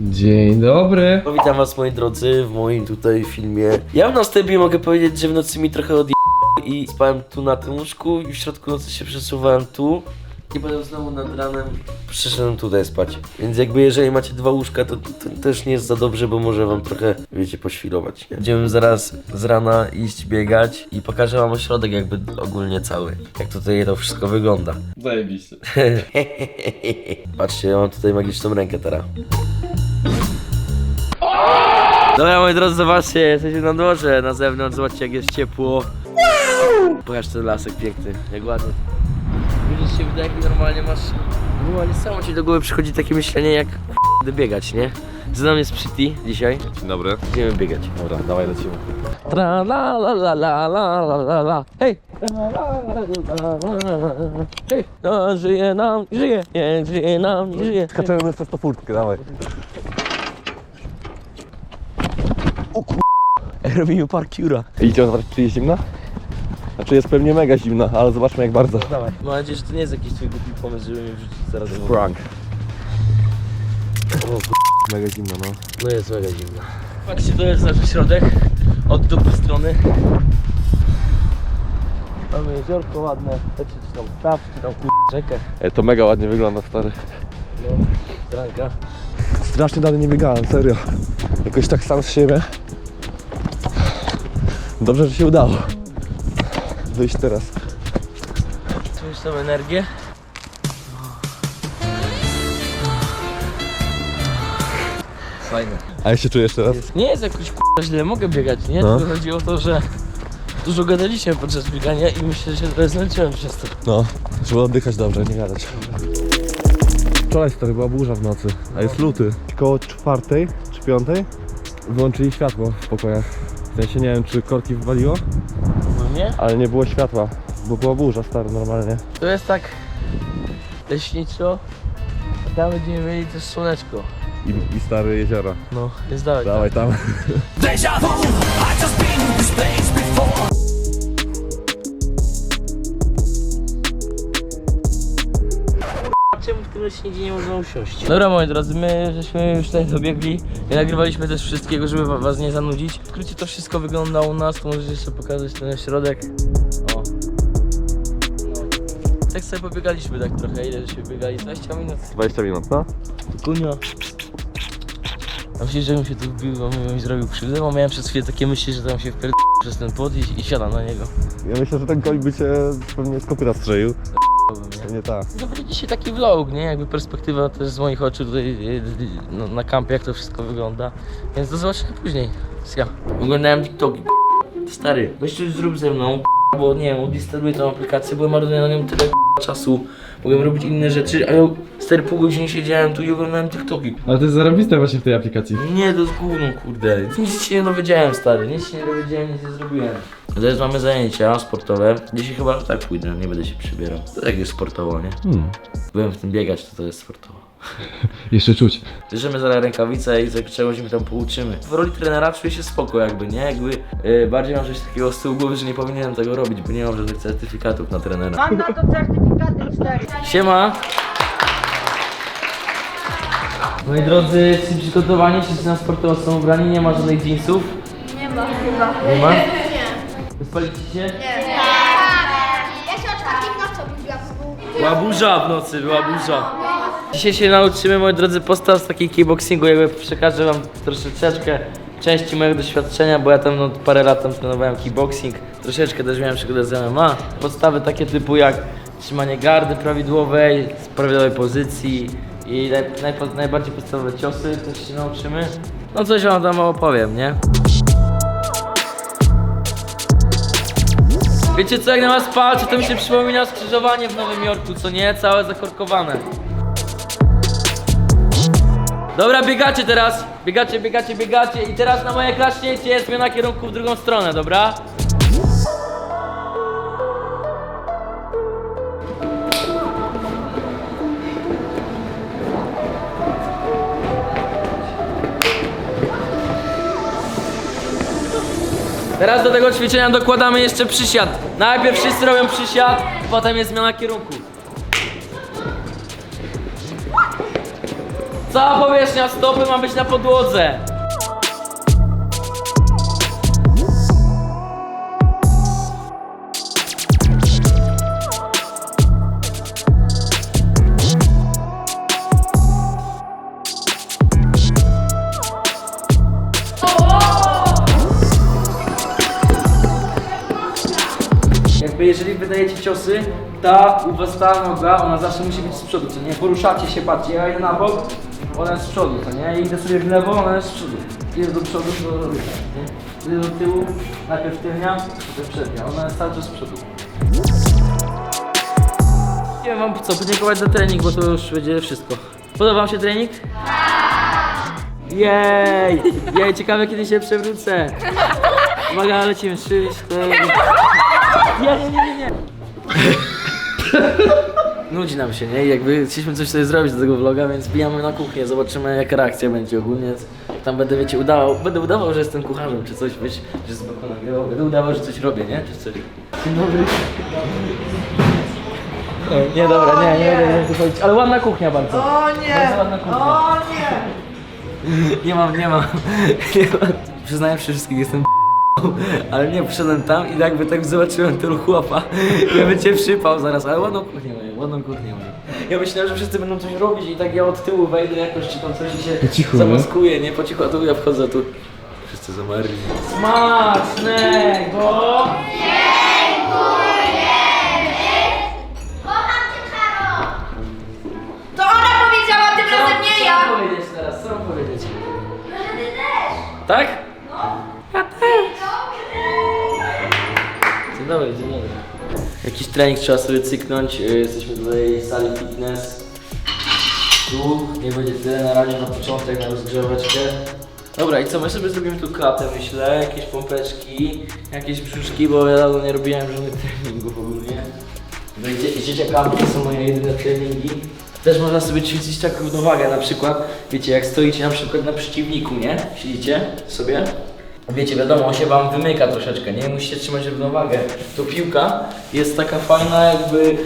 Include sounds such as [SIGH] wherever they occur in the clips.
Dzień dobry. No, witam was moi drodzy w moim tutaj filmie. Ja na wstępie mogę powiedzieć, że w nocy mi trochę odje... i spałem tu na tym łóżku i w środku nocy się przesuwałem tu. I potem znowu nad ranem przyszedłem tutaj spać. Więc jakby jeżeli macie dwa łóżka, to, to też nie jest za dobrze, bo może wam trochę, wiecie, poświrować. Nie? Będziemy zaraz z rana iść biegać i pokażę wam ośrodek jakby ogólnie cały. Jak tutaj to wszystko wygląda. Zajebiście. [LAUGHS] Patrzcie, ja mam tutaj magiczną rękę teraz. Dobra moi drodzy, zobaczcie, jesteśmy na dworze, na zewnątrz, zobaczcie jak jest ciepło. Pokaż ten lasek piękny, jak ładnie. Widzisz się wydaje, jak normalnie masz... Normalnie samo ci do głowy przychodzi takie myślenie jak biegać, nie? Z nami jest Pretty dzisiaj, Dzień dobry. idziemy biegać. Dobra, dawaj lecimy. Tra la la la la la la la la Hej! Hej! No, żyje nam, żyje, nie żyje nam, nie żyje. Skaczemy przez tą furtkę, dawaj. Robimy parkiura. Idziemy zobaczyć, czy jest zimna? Znaczy jest pewnie mega zimna, ale zobaczmy jak bardzo. Dawaj. Mam nadzieję, że to nie jest jakiś twój głupi pomysł, żeby mnie wrzucić zaraz do wody. Prank. Mega zimna, no. No jest mega zimno. Patrzcie, to jest nasz środek. Od dupy strony. Mamy jeziorko ładne, znaczy czy tam staw, czy tam kur... rzekę. E, to mega ładnie wygląda, stary. No, stranka. Strasznie dalej nie biegałem, serio. Jakoś tak sam z siebie. Dobrze, że się udało. Wyjść teraz. Czujesz tą energię? Fajne. A jak się czujesz teraz? Nie jest jakoś k***a źle, mogę biegać, nie? No. Tylko chodzi o to, że dużo gadaliśmy podczas biegania i myślę, że się trochę zmęczyłem przez to. No, trzeba oddychać dobrze, nie gadać. Wczoraj stary była burza w nocy, a jest luty. Koło czwartej czy piątej wyłączyli światło w pokojach. W sensie nie wiem czy korki wywaliło, No nie? ale nie było światła, bo była burza stary normalnie. To jest tak leśniczo, a tam będziemy mieli też słoneczko. I, i stare jeziora. No, jest dalej. Dawaj tam. Czemu w tym leśniku nie można usiąść? Dobra moi drodzy, my żeśmy już tutaj dobiegli i nagrywaliśmy też wszystkiego, żeby wa- was nie zanudzić. W skrócie to wszystko wygląda u nas, tu możecie jeszcze pokazać ten środek. O. No. Tak sobie pobiegaliśmy tak trochę, ile żeśmy biegali? 20 minut. 20 minut, no? Kunio. A myślisz, że bym się tu wbił, bo bym mi zrobił krzywdę? Bo miałem przez chwilę takie myśli, że tam się wpierd... przez ten płot i, i siadam na niego. Ja myślę, że ten koń by cię pewnie z kopyta strzelił. Nie? Nie tak. To będzie dzisiaj taki vlog, nie? Jakby perspektywa też z moich oczu tutaj no, na kampie, jak to wszystko wygląda. Więc do zobaczenia później. Ja. Oglądałem TikToki. Stary, weź coś zrób ze mną, bo nie wiem, odinstaluję tą aplikację, bo marnuję na nią tyle czasu. Mogłem robić inne rzeczy, a ja stary pół godziny siedziałem tu i oglądałem TikToki. Ale to jest zarobiste właśnie w tej aplikacji. Nie, to jest gówno, kurde. Nic się nie dowiedziałem, stary. Nic się nie dowiedziałem, nic nie zrobiłem. Teraz mamy zajęcia sportowe. Dzisiaj chyba tak pójdę, nie będę się przybierał. To tak jest sportowo, nie? Hmm. Byłem w tym biegać, to to jest sportowo. [LAUGHS] Jeszcze czuć. Bierzemy zaraz rękawice i za czegoś mi tam pouczymy. W roli trenera czuję się spoko jakby, nie? Jakby yy, bardziej mam coś takiego z tyłu głowy, że nie powinienem tego robić, bo nie mam żadnych certyfikatów na trenera. Mam na to certyfikaty cztery. Siema! Moi drodzy, jesteście przygotowani? Wszyscy na sportowo są ubrani? Nie ma żadnych jeansów? Nie ma chyba. Nie ma? Się? Nie. Ja się o czwartej w nocy obudziłam. Była burza w nocy, była burza. Dzisiaj się nauczymy, moi drodzy, postaw z takiej kickboxingu, jakby przekażę wam troszeczkę części mojego doświadczenia, bo ja tam no, parę lat tam trenowałem kickboxing, troszeczkę też miałem przygodę z MMA. Podstawy takie typu jak trzymanie gardy prawidłowej, z prawidłowej pozycji i naj, najpo- najbardziej podstawowe ciosy też się nauczymy. No coś wam tam opowiem, nie? Wiecie co, jak na was patrzę, to mi się przypomina skrzyżowanie w Nowym Jorku, co nie? Całe zakorkowane. Dobra, biegacie teraz. Biegacie, biegacie, biegacie i teraz na moje klaśnięcie zmiana kierunku w drugą stronę, dobra? Teraz do tego ćwiczenia dokładamy jeszcze przysiad. Najpierw wszyscy robią przysiad, potem jest zmiana kierunku. Cała powierzchnia stopy ma być na podłodze. Jeżeli wydajecie ciosy, ta u was ta noga, ona zawsze musi być z przodu, co nie? Poruszacie się, patrzcie, ja idę na bok, ona jest z przodu, co nie? Idę sobie w lewo, ona jest z przodu. Idę do przodu, to robię tak? Idę do tyłu, najpierw tylnia, potem przednia, ona jest cały czas z przodu. Nie wam co, podziękować za trening, bo to już będzie wszystko. Podoba wam się trening? Jej! Jej, ciekawe kiedy się przewrócę. Uwaga, lecimy, trzy, cztery. Nie, nie, nie, nie, nie. [LAUGHS] Nudzi nam się, nie? I Jakby chcieliśmy coś sobie zrobić do tego vloga, więc bijamy na kuchnię, zobaczymy jaka reakcja będzie ogólnie. Tam będę, wiecie, udawał, będę udawał, że jestem kucharzem, czy coś, wiecie, że z boku nagrywał. Będę udawał, że coś robię, nie? Czy coś. Dzień dobry. Nie, nie, dobra, nie, nie, nie, nie, nie wychodzić. Ale ładna kuchnia bardzo. O Bardzo nie! ładna kuchnia. O nie! Nie mam, nie mam. [LAUGHS] Nie mam. Przyznaję przy wszystkich jestem [LAUGHS] ale nie, przyszedłem tam i jakby tak zobaczyłem tego chłopa ja bym cię przypał zaraz, ale ładną kuchnię mają, ładną kuchnię mają. Ja myślałem, że wszyscy będą coś robić i tak ja od tyłu wejdę jakoś, czy tam coś i się Po cichu, nie? zamaskuję, nie? Po cichu, a tu ja wchodzę tu. Wszyscy zamarli. Smacznego! To ona powiedziała, tym razem nie Co ja! mam powiedzieć teraz? Co mam powiedzieć? Może ty też! Tak? Jakiś trening trzeba sobie cyknąć. Yy, Jesteśmy tutaj w sali fitness. Tu nie będzie tyle na razie na początek, na rozgrzeweczkę. Dobra, i co? My sobie zrobimy tu klatę, myślę, jakieś pompeczki, jakieś brzuszki, bo ja dawno nie robiłem żadnych [LAUGHS] treningów ogólnie. Dzie- dzieciakami to są moje jedyne treningi. Też można sobie ćwiczyć tak równowagę, na przykład, wiecie, jak stoicie na przykład na przeciwniku, nie? Siedzicie sobie. Wiecie, wiadomo, on się wam wymyka troszeczkę, nie? Musicie trzymać równowagę. To piłka jest taka fajna jakby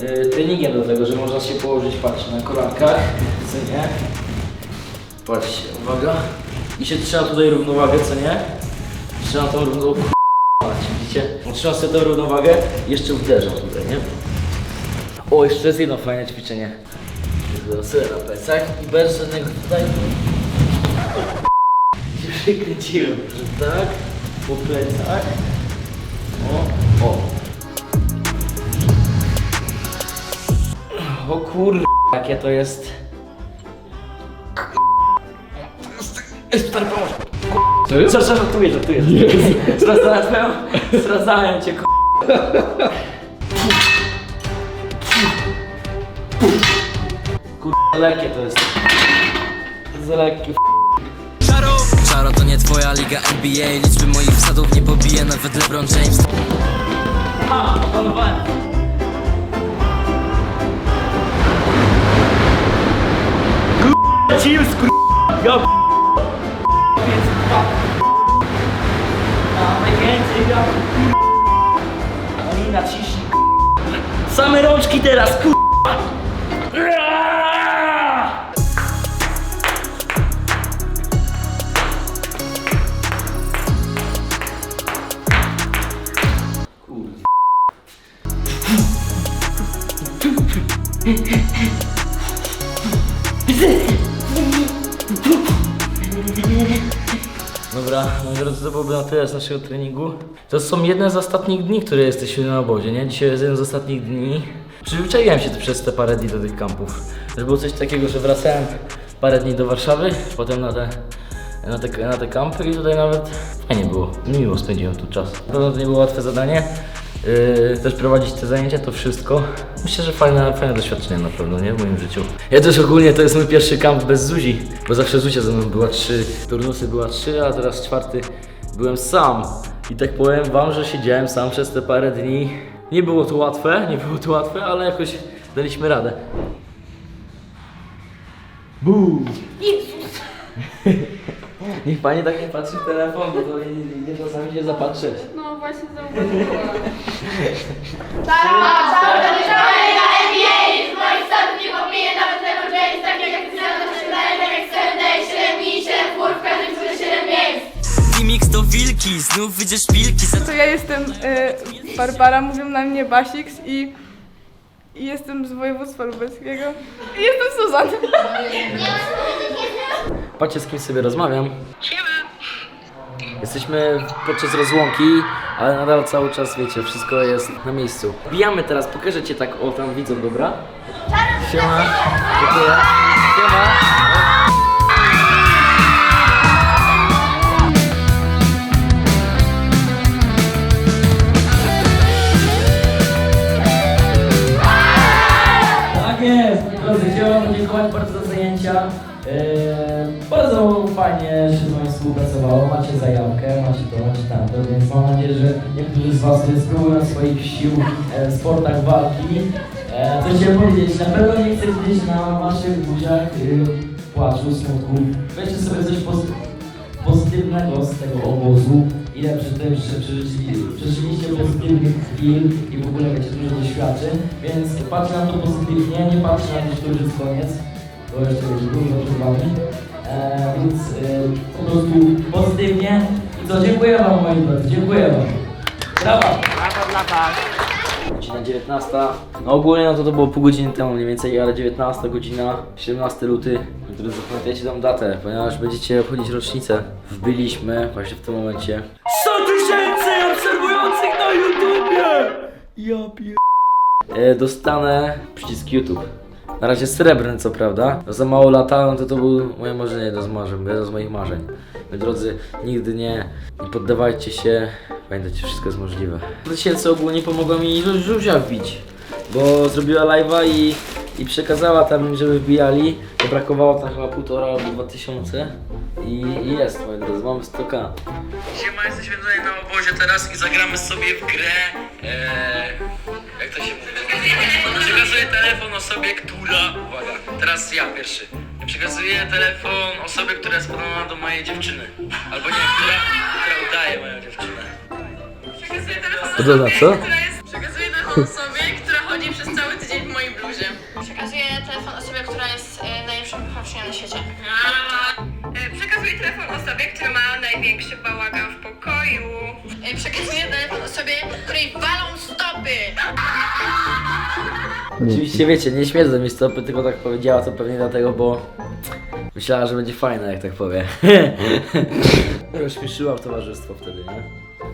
yy, treningiem do tego, że można się położyć, patrzcie, na kolankach, [LAUGHS] co nie? Patrzcie, uwaga. I się trzyma tutaj równowagę, co nie? Trzyma tą równowagę. Widzicie? Trzymam sobie tą równowagę jeszcze uderzam tutaj, nie? O, jeszcze jest jedno fajne ćwiczenie. Zaraz sobie na plecach i bez żadnego tutaj... Przykręciłem, że tak, po plecach. O, o. O kur... jakie to jest... Ej, stary, pomóż! Co jest? Co, co, żartuję, żartuję. Zradzałem, zradzałem cię, k***. Kurwa, lekkie to jest. Za lekkie. Czaro to nie twoja liga NBA Liczby moich wsadów nie pobije nawet LeBron James A, opanowałem. Kurwa, Chill, skur... Ja. A najwięcej ja Alina ciśnij Same rączki teraz, kur... Dobra, drodzy, to byłoby na tyle z naszego treningu. To są jedne z ostatnich dni, które jesteśmy na obozie, nie? Dzisiaj jest jeden z ostatnich dni. Przyzwyczaiłem się przez te parę dni do tych kampów. Że było coś takiego, że wracałem parę dni do Warszawy, potem na te, na te, na te kampy i tutaj nawet fajnie było. Miło spędziłem tu czas. Na pewno to nie było łatwe zadanie. Yy, też prowadzić te zajęcia, to wszystko. Myślę, że fajne, fajne doświadczenie na pewno, nie? W moim życiu. Ja też ogólnie to jest mój pierwszy kamp bez Zuzi, bo zawsze Zuzia ze mną była trzy, turnusy była trzy, a teraz czwarty byłem sam. I tak powiem wam, że siedziałem sam przez te parę dni. Nie było to łatwe, nie było to łatwe, ale jakoś daliśmy radę. Buu! Niech pani tak nie patrzy w telefon, bo to nie, nie czasami się zapatrzeć. No właśnie zauważyłam. Tak, cały ten szkolenie na NBA z moich statów nie pominie nawet tego James, tak jak ty na to się daje, tak jak chcę, daje 7 i 7 fur, w każdym czasie 7 miejsc. Remix do wilki, znów widzisz wilki. Za... To ja jestem y, Barbara, mówią na mnie Basiks i, i jestem z województwa lubelskiego. I jestem Suzan. Patrzcie z kim sobie rozmawiam. Jesteśmy podczas rozłąki, ale nadal cały czas, wiecie, wszystko jest na miejscu. Bijamy teraz, pokażę cię tak, o tam widzą, dobra? Siema. Dziękuję. Siema. Tak jest, drodzy, chciałem podziękować bardzo za zajęcia. Eee, bardzo fajnie się z Wami współpracowało, macie zajawkę, macie to, macie tamto, więc mam nadzieję, że niektórzy z Was spróbują swoich sił e, w sportach walki. E, co chciałem powiedzieć, na pewno nie chcę gdzieś na Waszych buziach y, płaczu, smutku. Weźcie sobie coś pozy- pozytywnego z tego obozu. Ile przy tym przeżyliście pozytywnych chwil i w ogóle wiecie dużo doświadczeń, więc patrzę na to pozytywnie, nie patrzę na to, że to już jest koniec, bo jeszcze będzie dużo przed wami. Prostu pozytywnie. I co, dziękuję wam moi drodzy, dziękuję wam. Brawa! Godzina 19. No ogólnie no to to było pół godziny temu mniej więcej, ale 19 godzina, 17 luty. Drodzy, zapamiętajcie tą datę, ponieważ będziecie obchodzić rocznicę. Wbiliśmy właśnie w tym momencie 100 tysięcy obserwujących na YouTubie! Ja pier... E, dostanę przycisk YouTube. Na razie srebrny co prawda. Za mało latałem, to to był moje marzenie, jedno z marzeń, jedno z moich marzeń. My drodzy, nigdy nie, nie poddawajcie się. Pamiętajcie, wszystko jest możliwe. Tysięcy ogólnie pomogła mi Zuzia wbić, bo zrobiła live'a i, i przekazała tam żeby wbijali. To brakowało tam chyba półtora albo dwa tysiące. I, i jest, moi drodzy, mamy 100k. Siema, jesteśmy tutaj na obozie teraz i zagramy sobie w grę. Eee, Przekazuję telefon osobie, która. Uwaga, teraz ja pierwszy. Przekazuję telefon osobie, która jest podobna do mojej dziewczyny. Albo nie, która, która udaje moją dziewczynę. Przekazuję telefon To na co? która jest, przekazuję telefon osobie, która chodzi przez cały tydzień w mojej bluzie. Przekazuję telefon osobie, która jest e, najlepszą wychowawczynią na świecie. Przekazuję telefon osobie, która ma największy bałagan w pokoju. E, Przekazuję Oczywiście wiecie, nie śmierdzą mi stopy, tylko tak powiedziała to pewnie dlatego, bo myślała, że będzie fajne, jak tak powiem. Rozśmieszyłam towarzystwo wtedy, nie?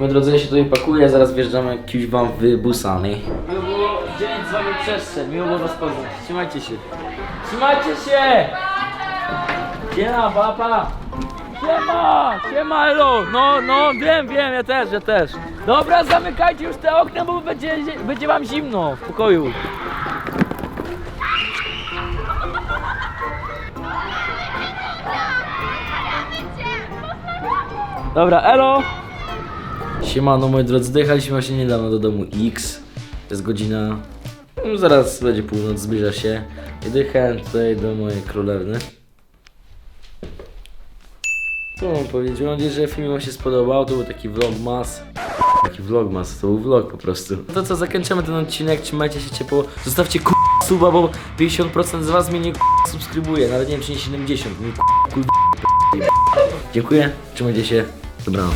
Moi drodzy, ja się tutaj pakuję, zaraz wjeżdżamy kimś wam w Busany. Miło było dzielić z wami przestrzeń, miło było was poznać. Trzymajcie się. Trzymajcie się! Siema, papa! Siema! Siema, elo! No, no, wiem, wiem, ja też, ja też. Dobra, zamykajcie już te okna, bo będzie, będzie wam zimno w pokoju. Dobra, elo! Siemano moi drodzy, dojechaliśmy właśnie niedawno do domu X. Jest godzina... No, zaraz będzie północ, zbliża się. I dojechałem tutaj do mojej królewny. Co mam powiedzieć? Mam nadzieję, że film wam się spodobał. To był taki vlogmas. Taki vlogmas, to był vlog po prostu. To co, zakończymy ten odcinek, trzymajcie się ciepło. Zostawcie k***, suba, bo 50% z was mnie nie k***, subskrybuje. Nawet nie wiem czy nie 70. Mnie k***, Dziękuję, trzymajcie się. Dobranoc.